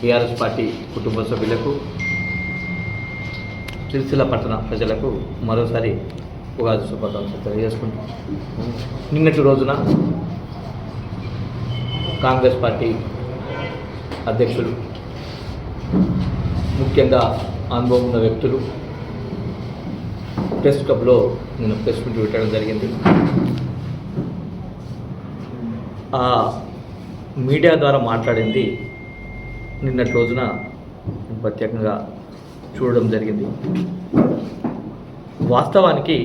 TRS party కుటుంబ సభ్యులకు సిరిసిల్ల పట్టణ ప్రజలకు మరోసారి ఉగాది శుభాకాంక్షలు తెలియజేసుకుంటాం నిన్నటి రోజున కాంగ్రెస్ పార్టీ అధ్యక్షులు ముఖ్యంగా అనుభవం ఉన్న వ్యక్తులు ప్రెస్ క్లబ్లో నేను ప్రెస్ మీట్ పెట్టడం జరిగింది. ఆ మీడియా ద్వారా మాట్లాడింది నిన్నటి రోజున ప్రత్యేకంగా చూడడం జరిగింది. వాస్తవానికి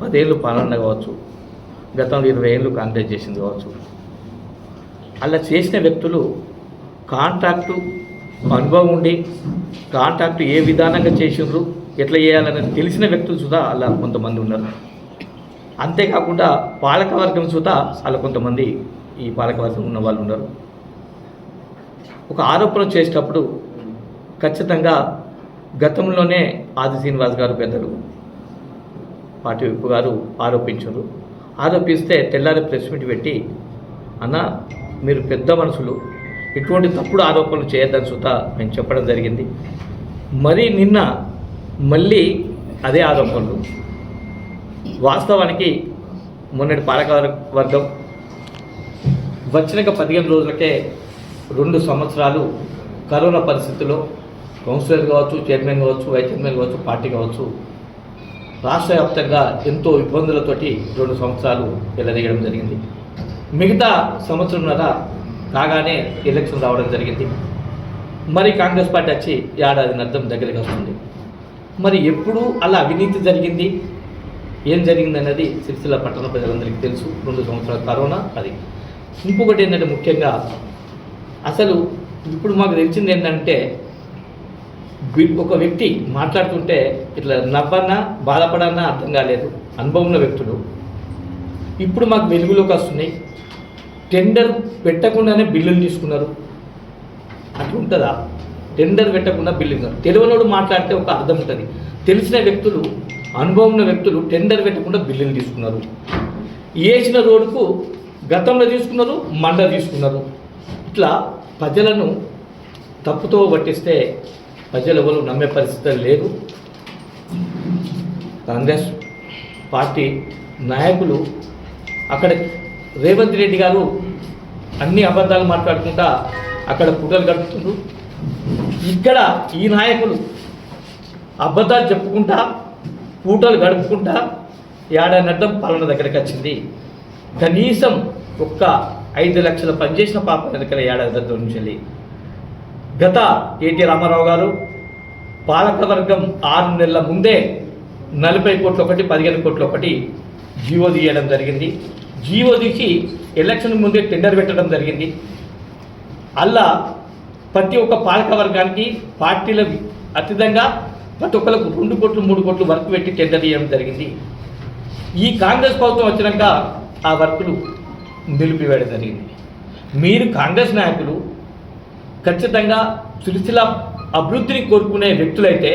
పదేళ్ళు పాలన కావచ్చు గతంలో ఇరవై ఏళ్ళు కాంగ్రెస్ చేసింది కావచ్చు. అలా చేసిన వ్యక్తులు కాంట్రాక్టు అనుభవం ఉండి కాంట్రాక్ట్ ఏ విధానంగా చేసిండ్రు ఎట్లా చేయాలని తెలిసిన వ్యక్తులు సుధా అలా కొంతమంది ఉన్నారు. అంతేకాకుండా పాలకవర్గం సుధా అలా కొంతమంది ఈ పాలకవర్గం ఉన్న వాళ్ళు ఉన్నారు. ఒక ఆరోపణ చేసేటప్పుడు ఖచ్చితంగా గతంలోనే ఆది శ్రీనివాస్ గారు పెద్దలు పార్టీ విప్పు గారు ఆరోపించారు. ఆరోపిస్తే తెల్లారి ప్రెస్ మీట్ పెట్టి అన్న మీరు పెద్ద మనుషులు ఇటువంటి తప్పుడు ఆరోపణలు చేయొద్దని సుత మేము చెప్పడం జరిగింది. మరి నిన్న మళ్ళీ అదే ఆరోపణలు. వాస్తవానికి మొన్నటి పాలక వర్గం వచ్చినాక పదిహేను రోజులకే రెండు సంవత్సరాలు కరోనా పరిస్థితుల్లో కౌన్సిలర్ కావచ్చు చైర్మన్ కావచ్చు వైస్ చైర్మన్ కావచ్చు పార్టీ కావచ్చు రాష్ట్ర వ్యాప్తంగా ఎంతో ఇబ్బందులతోటి రెండు సంవత్సరాలు వెళ్ళదీయడం జరిగింది. మిగతా సంవత్సరంన్నర కాగానే ఎలక్షన్ రావడం జరిగింది. మరి కాంగ్రెస్ పార్టీ వచ్చి ఏడాది అర్థం దగ్గరికి వస్తుంది. మరి ఎప్పుడు అలా అవినీతి జరిగింది? ఏం జరిగింది అన్నది సిరిసిల్ల పట్టణ ప్రజలందరికీ తెలుసు. రెండు సంవత్సరాల కరోనా అది. ఇంకొకటి ఏంటంటే ముఖ్యంగా అసలు ఇప్పుడు మాకు తెలిసింది ఏంటంటే ఒక వ్యక్తి మాట్లాడుతుంటే ఇట్లా నవ్వన్నా బాధపడన్నా అర్థం కాలేదు. అనుభవం ఉన్న వ్యక్తులు. ఇప్పుడు మాకు వెలుగులోకి వస్తున్నాయి. టెండర్ పెట్టకుండానే బిల్లులు తీసుకున్నారు. అట్లుంటుందా? టెండర్ పెట్టకుండా బిల్లు తెలివనోడు మాట్లాడితే ఒక అర్థం ఉంటుంది. తెలిసిన వ్యక్తులు అనుభవం ఉన్న వ్యక్తులు టెండర్ పెట్టకుండా బిల్లులు తీసుకున్నారు. వేసిన రోడ్డుకు గతంలో తీసుకున్నారు మండ తీసుకున్నారు. ఇట్లా ప్రజలను తప్పుతో పట్టిస్తే ప్రజలు ఎవరు నమ్మే పరిస్థితి లేదు కాంగ్రెస్ పార్టీ నాయకులు అక్కడ రేవంత్ రెడ్డి గారు అన్ని అబద్ధాలు మాట్లాడుకుంటా అక్కడ పుటలు గడుపుతుండ్రు ఇక్కడ ఈ నాయకులు అబద్ధాలు చెప్పుకుంటా పూటలు గడుపుకుంటా ఏడానర్థం పాలన దగ్గరికి వచ్చింది. కనీసం ఒక్క ఐదు లక్షల పనిచేసిన పాప ఎన్నికల ఏడాది దగ్గర నుంచి గత ఏటీ రామారావు గారు పాలకవర్గం ఆరు నెలల ముందే నలభై కోట్ల ఒకటి పదిహేను కోట్ల ఒకటి జీవో తీయడం జరిగింది. జీవో తీసి ఎలక్షన్ ముందే టెండర్ పెట్టడం జరిగింది. అలా ప్రతి ఒక్క పాలక వర్గానికి పార్టీల అతీతంగా ప్రతి ఒక్కరికి రెండు కోట్లు మూడు కోట్లు వర్క్ పెట్టి టెండర్ చేయడం జరిగింది. ఈ కాంగ్రెస్ ప్రభుత్వం వచ్చినాక ఆ వర్కులు నిలిపివేయడం జరిగింది. మీరు కాంగ్రెస్ నాయకులు ఖచ్చితంగా సిరిసిల అభివృద్ధిని కోరుకునే వ్యక్తులైతే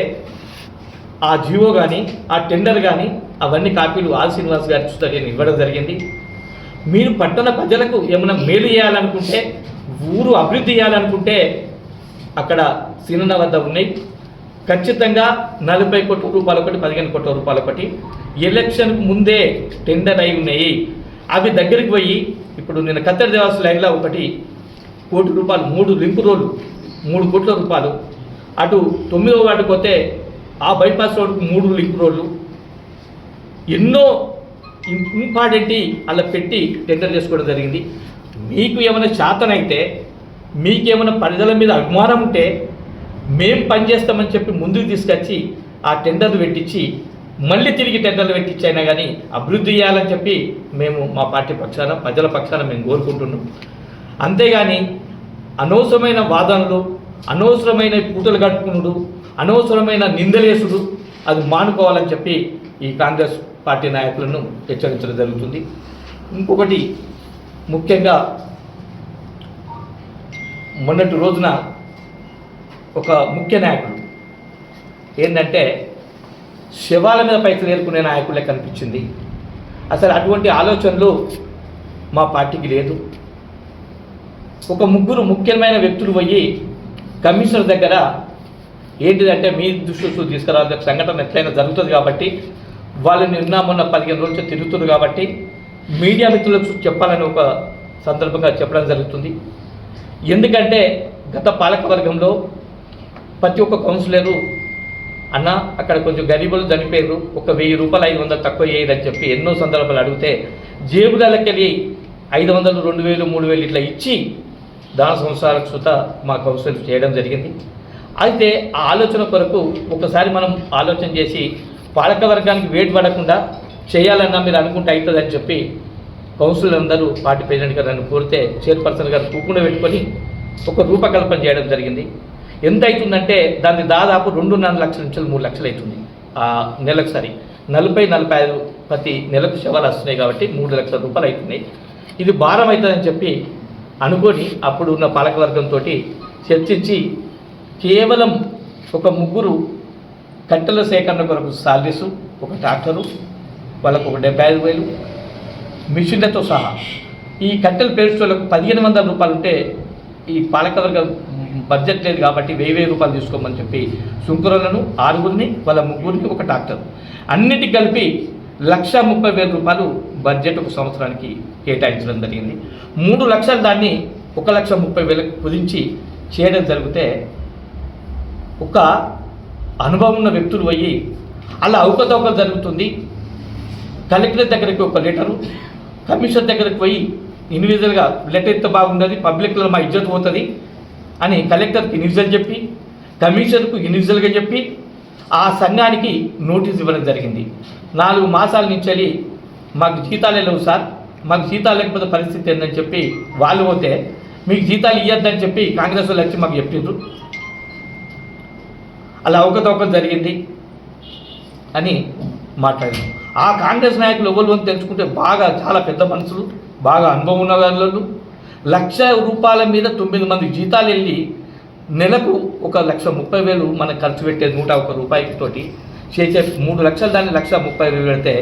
ఆ జియో కానీ ఆ టెండర్ కానీ అవన్నీ కాపీలు ఆల్ శ్రీనివాస్ గారి పుస్తకాన్ని ఇవ్వడం జరిగింది. మీరు పట్టణ ప్రజలకు ఏమైనా మేలు చేయాలనుకుంటే ఊరు అభివృద్ధి చేయాలనుకుంటే అక్కడ సీనన్న వద్ద ఉన్నాయి. ఖచ్చితంగా నలభై కోట్ల రూపాయలు ఒకటి పదిహేను కోట్ల రూపాయలు ఒకటి. ఎలక్షన్కు ముందే టెండర్ అయి ఉన్నాయి. అవి దగ్గరికి పోయి ఇప్పుడు నేను కత్తెర దేవాస్ లైన్లో ఒకటి కోటి రూపాయలు మూడు లింక్ రోడ్లు మూడు కోట్ల రూపాయలు. అటు తొమ్మిదో వాటికి పోతే ఆ బైపాస్ రోడ్కు మూడు లింక్ రోడ్లు. ఎన్నో ఇంపార్టెంట్ అలా పెట్టి టెండర్ చేసుకోవడం జరిగింది. మీకు ఏమైనా శాతనైతే మీకేమైనా ప్రజల మీద అభిమానం ఉంటే మేం పనిచేస్తామని చెప్పి ముందుకు తీసుకొచ్చి ఆ టెండర్లు పెట్టించి మళ్ళీ తిరిగి టెండర్లు పెట్టించైనా కానీ అభివృద్ధి చేయాలని చెప్పి మేము మా పార్టీ పక్షాన ప్రజల పక్షాన మేము కోరుకుంటున్నాం. అంతేగాని అనవసరమైన వాదనలు అనవసరమైన పూటలు కట్టుకునుడు అనవసరమైన నిందలేసుడు అది మానుకోవాలని చెప్పి ఈ కాంగ్రెస్ పార్టీ నాయకులను హెచ్చరించడం జరుగుతుంది. ఇంకొకటి ముఖ్యంగా మొన్నటి రోజున ఒక ముఖ్య నాయకుడు ఏంటంటే శవాల మీద పైసలు ఏరుకునే నాయకులే కనిపించింది. అసలు అటువంటి ఆలోచనలు మా పార్టీకి లేదు. ఒక ముగ్గురు ముఖ్యమైన వ్యక్తులు పోయి కమిషనర్ దగ్గర ఏంటిదంటే మీ దృష్టికి తీసుకురావాలి సంఘటన ఎట్లయినా జరుగుతుంది కాబట్టి వాళ్ళు నిన్న మొన్న పదిహేను రోజులు తిరుగుతుంది కాబట్టి మీడియా మిత్రులకు చెప్పాలని ఒక సందర్భంగా చెప్పడం జరుగుతుంది. ఎందుకంటే గత పాలకవర్గంలో ప్రతి ఒక్క కౌన్సిలరు అన్న అక్కడ కొంచెం గరీబులు చనిపోయారు ఒక వెయ్యి రూపాయలు ఐదు వందలు తక్కువ చేయదని చెప్పి ఎన్నో సందర్భాలు అడిగితే జేబులకెళ్ళి ఐదు వందలు రెండు వేలు మూడు వేలు ఇట్లా ఇచ్చి దాన సంవత్సరాలకు సుత మా కౌన్సిల్ చేయడం జరిగింది. అయితే ఆ ఆలోచన కొరకు ఒకసారి మనం ఆలోచన చేసి పాలక వర్గానికి వేడి పడకుండా చేయాలన్నా మీరు అనుకుంటే అవుతుందని చెప్పి కౌన్సిలర్ అందరూ పార్టీ ప్రెసిడెంట్ గారు నన్ను కోరితే చైర్పర్సన్ గారు కూకుండా పెట్టుకొని ఒక రూపకల్పన చేయడం జరిగింది. ఎంత అవుతుందంటే దాన్ని దాదాపు రెండున్నర లక్షల నుంచి మూడు లక్షలు అవుతుంది నెలకు సరి నలభై నలభై ఐదు ప్రతి నెలకు శవాలు వస్తున్నాయి కాబట్టి మూడు లక్షల రూపాయలు అవుతున్నాయి ఇది భారం అవుతుందని చెప్పి అనుకొని అప్పుడు ఉన్న పాలకవర్గంతో చర్చించి కేవలం ఒక ముగ్గురు కట్టెల సేకరణ కొరకు సాలరీసు ఒక ట్రాక్టరు వాళ్ళకు ఒక డెబ్బై ఐదు వేలు మిషన్లతో సహా. ఈ కట్టెలు పేరుస్తోళ్ళకు పదిహేను వందల రూపాయలు ఉంటే ఈ పాలకవర్గం బడ్జెట్ లేదు కాబట్టి వెయ్యి వెయ్యి రూపాయలు తీసుకోమని చెప్పి శుంకరులను ఆరుగురిని వాళ్ళ ముగ్గురికి ఒక డాక్టర్. అన్నిటి కలిపి లక్ష ముప్పై వేల రూపాయలు బడ్జెట్ ఒక సంవత్సరానికి కేటాయించడం జరిగింది. మూడు లక్షలు దాన్ని ఒక లక్ష ముప్పై వేలకు కుదించి చేయడం జరిగితే ఒక అనుభవం ఉన్న వ్యక్తులు పోయి అలా అవకతవకలు జరుగుతుంది. కలెక్టర్ దగ్గరికి ఒక లెటరు కమిషనర్ దగ్గరికి పోయి ఇండివిజువల్గా లెటర్ ఎంత బాగుండదు పబ్లిక్లో మా ఇజ్జత్ పోతుంది అని కలెక్టర్కి ఇన్విజువల్ చెప్పి కమిషనర్కు ఇండివిజువల్గా చెప్పి ఆ సంఘానికి నోటీస్ ఇవ్వడం జరిగింది. నాలుగు మాసాల నుంచి వెళ్ళి మాకు జీతాలే లేవు సార్ మాకు జీతాలు లేకపోతే పరిస్థితి ఏందని చెప్పి వాళ్ళు పోతే మీకు జీతాలు ఇవ్వద్దని చెప్పి కాంగ్రెస్ వాళ్ళు వచ్చి మాకు చెప్పిండ్రు. అలా అవకతవక జరిగింది అని మాట్లాడారు. ఆ కాంగ్రెస్ నాయకులు ఎవరు అని తెలుసుకుంటే బాగా చాలా పెద్ద మనుషులు బాగా అనుభవం ఉన్న వాళ్ళు. లక్ష రూపాయల మీద తొమ్మిది మంది జీతాలు వెళ్ళి నెలకు ఒక లక్ష ముప్పై వేలు మనం ఖర్చు పెట్టే నూట ఒక రూపాయికి తోటి చేసే మూడు లక్షలు దాన్ని లక్ష ముప్పై వేలు పెడితే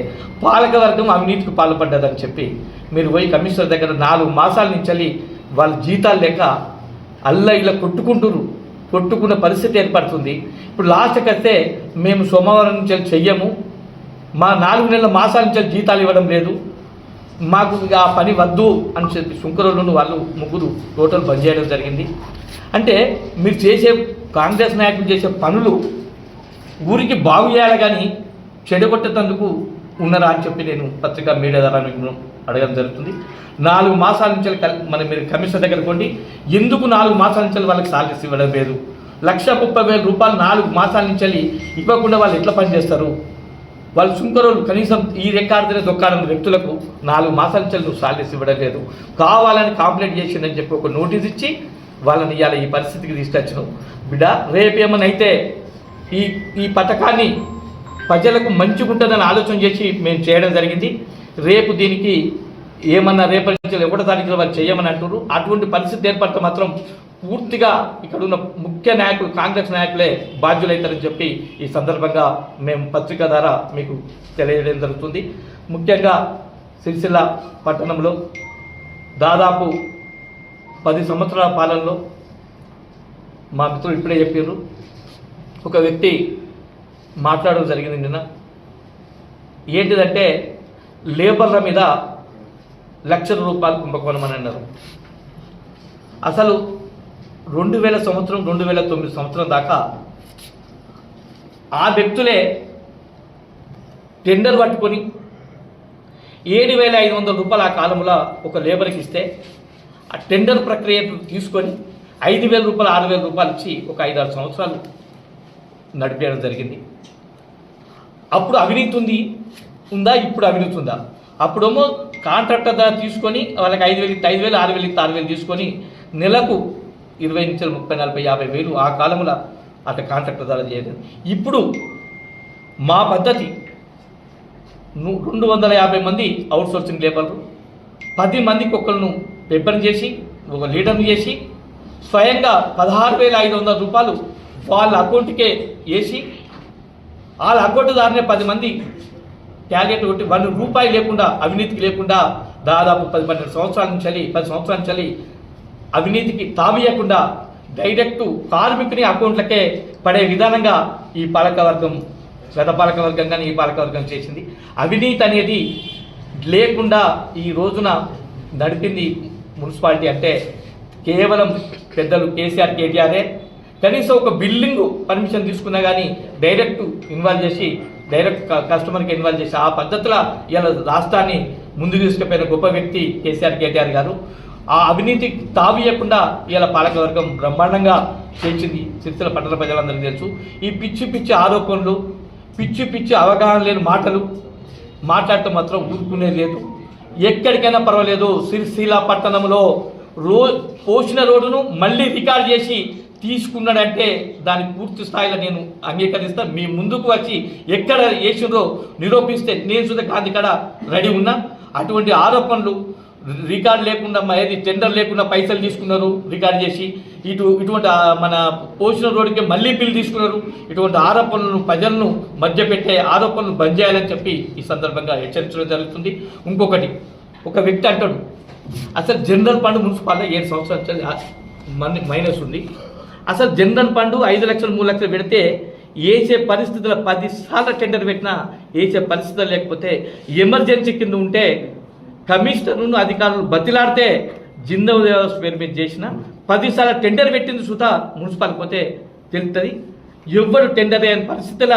పాలకవర్గం అవినీతికి పాల్పడ్డదని చెప్పి మీరు పోయి కమిషనర్ దగ్గర నాలుగు మాసాల నుంచి వెళ్ళి వాళ్ళ జీతాలు లేక అల్ల ఇలా కొట్టుకుంటురు కొట్టుకున్న పరిస్థితి ఏర్పడుతుంది. ఇప్పుడు లాస్ట్కి వస్తే మేము సోమవారం నుంచి చెయ్యము. మా నాలుగు నెలల మాసాల నుంచి జీతాలు ఇవ్వడం లేదు. మాకు ఆ పని వద్దు అని చెప్పి శుంకరులను వాళ్ళు ముగ్గురు టోటల్ బంద్ చేయడం జరిగింది. అంటే మీరు చేసే కాంగ్రెస్ నాయకులు చేసే పనులు ఊరికి బాగు చేయాలి కానీ చెడగొట్టేందుకు ఉన్నారా అని చెప్పి నేను పత్రికా మీడియా ద్వారా మీకు అడగడం జరుగుతుంది. నాలుగు మాసాల నుంచి మన మీరు కమిషనర్ దగ్గర కొండి ఎందుకు నాలుగు మాసాల నుంచి వాళ్ళకి సాలరీస్ ఇవ్వడం లేదు? లక్ష ముప్పై వేల రూపాయలు నాలుగు మాసాల నుంచి ఇవ్వకుండా వాళ్ళు ఎట్లా పనిచేస్తారు వాళ్ళు సుంకరోళ్ళు కనీసం ఈ రికార్డునే దొక్కాడని వ్యక్తులకు నాలుగు మాసాల చెల్లు నువ్వు సాలరీస్ ఇవ్వడం లేదు కావాలని కాంప్లైంట్ చేసిందని చెప్పి ఒక నోటీస్ ఇచ్చి వాళ్ళని ఇవాళ ఈ పరిస్థితికి తీసుకొచ్చిన. బిడ్డ రేపు అయితే ఈ ఈ పథకాన్ని ప్రజలకు మంచిగుంటుందని ఆలోచన చేసి మేము చేయడం జరిగింది. రేపు దీనికి ఏమన్నా రేపటి నుంచి ఒకటో తారీఖులో వాళ్ళు చేయమని అంటున్నారు అటువంటి పరిస్థితి ఏర్పడితే మాత్రం పూర్తిగా ఇక్కడ ఉన్న ముఖ్య నాయకులు కాంగ్రెస్ నాయకులే బాధ్యులైతారని చెప్పి ఈ సందర్భంగా మేము పత్రిక ద్వారా మీకు తెలియజేయడం జరుగుతుంది. ముఖ్యంగా సిరిసిల్ల పట్టణంలో దాదాపు పది సంవత్సరాల పాలనలో మా మిత్రులు ఇప్పుడే చెప్పారు ఒక వ్యక్తి మాట్లాడడం జరిగింది నిన్న. ఏంటిదంటే లేబర్ల మీద లక్షల రూపాయలు కుంభకోణం అని అన్నారు. అసలు రెండు వేల సంవత్సరం రెండు వేల తొమ్మిది సంవత్సరం దాకా ఆ వ్యక్తులే టెండర్ పట్టుకొని ఏడు వేల ఐదు వందల రూపాయలు ఆ కాలంలో ఒక లేబర్కి ఇస్తే ఆ టెండర్ ప్రక్రియ తీసుకొని ఐదు వేల రూపాయలు ఆరు వేల రూపాయలు ఇచ్చి ఒక ఐదు ఆరు సంవత్సరాలు నడిపేయడం జరిగింది. అప్పుడు అవినీతి ఉంది ఉందా? ఇప్పుడు అవినీతి ఉందా? అప్పుడేమో కాంట్రాక్టర్ తీసుకొని వాళ్ళకి ఐదు వేలు ఐదు వేలు ఆరు వేలు ఇస్తే ఆరు వేలు తీసుకొని నెలకు ఇరవై నుంచి ముప్పై నలభై యాభై వేలు ఆ కాలంలో అట్లా కాంట్రాక్ట్ ద్వారా చేయలేదు. ఇప్పుడు మా పద్ధతి రెండు వందల యాభై మంది అవుట్ సోర్సింగ్ లేబర్లు పది మందికి ఒకళ్ళను పెబ్బర్ చేసి ఒక లీడర్ని చేసి స్వయంగా పదహారు వేల ఐదు వందల రూపాయలు వాళ్ళ అకౌంట్కే వేసి వాళ్ళ అకౌంట్ దారినే పది మంది టార్గెట్ కొట్టి వన్ రూపాయి లేకుండా అవినీతికి లేకుండా దాదాపు పది పన్నెండు సంవత్సరాల నుంచి పది సంవత్సరాల నుంచి అవినీతికి తావియకుండా డైరెక్ట్ కార్మికుని అకౌంట్లకే పడే విధానంగా ఈ పాలకవర్గం గత పాలకవర్గం కానీ ఈ పాలకవర్గం చేసింది. అవినీతి అనేది లేకుండా ఈ రోజున నడిపింది మున్సిపాలిటీ అంటే కేవలం పెద్దలు కేసీఆర్ కేటీఆరే. కనీసం ఒక బిల్డింగ్ పర్మిషన్ తీసుకున్నా కానీ డైరెక్ట్ ఇన్వాల్వ్ చేసి డైరెక్ట్ కస్టమర్కి ఇన్వాల్వ్ చేసి ఆ పద్ధతిలో ఇలా రాష్ట్రాన్ని ముందుకు తీసుకుపోయిన గొప్ప వ్యక్తి కేసీఆర్ కేటీఆర్ గారు. ఆ అవినీతి తావియకుండా ఇలా పాలకవర్గం బ్రహ్మాండంగా చేసింది సిరిసిల్ల పట్టణ ప్రజలందరికీ తెలుసు. ఈ పిచ్చి పిచ్చి ఆరోపణలు పిచ్చి పిచ్చి అవగాహన లేని మాటలు మాట్లాడితే మాత్రం ఊరుకునే లేదు. ఎక్కడికైనా పర్వాలేదు. సిరిసిల్ల పట్టణంలో రో పోసిన రోడ్డును మళ్ళీ రికార్డ్ చేసి తీసుకున్నాడంటే దాని పూర్తి స్థాయిలో నేను అంగీకరిస్తా. మీ ముందుకు వచ్చి ఎక్కడ వేసిండ్రో నిరూపిస్తే నేను సుధా గాంధీ కాడ రెడీ ఉన్నా. అటువంటి ఆరోపణలు రికార్డ్ లేకుండా మా ఏది టెండర్ లేకుండా పైసలు తీసుకున్నారు రికార్డ్ చేసి. ఇటు ఇటువంటి మన పోషణ రోడ్డుకి మళ్ళీ బిల్లు తీసుకున్నారు. ఇటువంటి ఆరోపణలను ప్రజలను మధ్యపెట్టే ఆరోపణలు బంద్ చేయాలని చెప్పి ఈ సందర్భంగా హెచ్చరించడం జరుగుతుంది. ఇంకొకటి ఒక వ్యక్తి అంటాడు అసలు జనరల్ ఫండ్ మున్సిపాలిటీ ఏడు సంవత్సరాలు మంది మైనస్ ఉంది. అసలు జనరల్ ఫండ్ ఐదు లక్షలు మూడు లక్షలు పెడితే వేసే పరిస్థితుల పదిసార్లు టెండర్ పెట్టినా వేసే పరిస్థితులు లేకపోతే ఎమర్జెన్సీ కింద ఉంటే కమిషనర్ను అధికారులు బతిలాడితే జిందా వ్యవస్థ పేరు మీద చేసిన పదిసార్లు టెండర్ పెట్టింది సుతా మున్సిపాలిటీ పోతే తెలుస్తుంది ఎవ్వరు టెండర్ అయిన పరిస్థితుల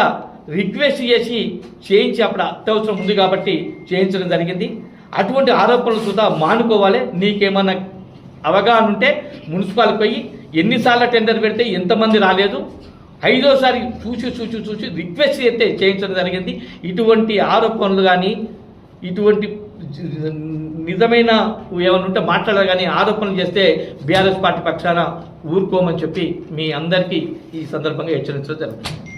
రిక్వెస్ట్ చేసి చేయించి అప్పుడు అత్యవసరం ఉంది కాబట్టి చేయించడం జరిగింది. అటువంటి ఆరోపణలు సుతా మానుకోవాలి. నీకేమన్నా అవగాహన ఉంటే మున్సిపాలిటీ పోయి ఎన్నిసార్లు టెండర్ పెడితే ఎంతమంది రాలేదు? ఐదోసారి చూసి చూసి చూసి రిక్వెస్ట్ చేస్తే చేయించడం జరిగింది. ఇటువంటి ఆరోపణలు కానీ ఇటువంటి నిజమైన ఏమైనా ఉంటే మాట్లాడాలి కానీ ఆరోపణలు చేస్తే బీఆర్ఎస్ పార్టీ పక్షాన ఊరుకోమని చెప్పి మీ అందరికీ ఈ సందర్భంగా హెచ్చరించడం జరుగుతుంది.